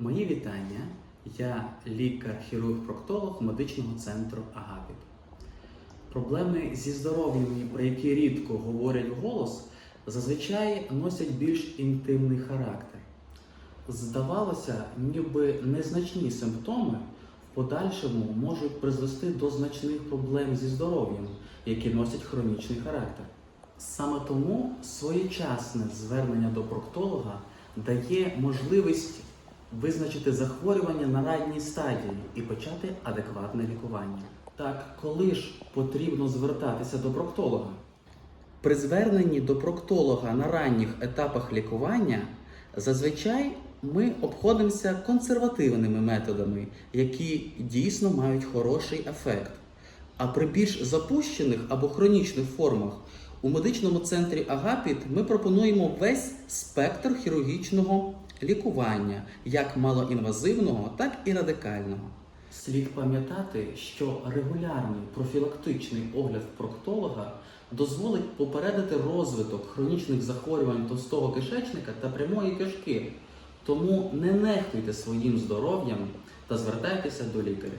Мої вітання. Я лікар-хірург-проктолог медичного центру Агапіт. Проблеми зі здоров'ям, про які рідко говорять вголос, зазвичай носять більш інтимний характер. Здавалося, ніби незначні симптоми в подальшому можуть призвести до значних проблем зі здоров'ям, які носять хронічний характер. Саме тому своєчасне звернення до проктолога дає можливість визначити захворювання на ранній стадії і почати адекватне лікування. Так, коли ж потрібно звертатися до проктолога? При зверненні до проктолога на ранніх етапах лікування зазвичай ми обходимося консервативними методами, які дійсно мають хороший ефект. А при більш запущених або хронічних формах у медичному центрі Агапіт ми пропонуємо весь спектр хірургічного лікування, як малоінвазивного, так і радикального. Слід пам'ятати, що регулярний профілактичний огляд проктолога дозволить попередити розвиток хронічних захворювань товстого кишечника та прямої кишки. Тому не нехтуйте своїм здоров'ям та звертайтеся до лікаря.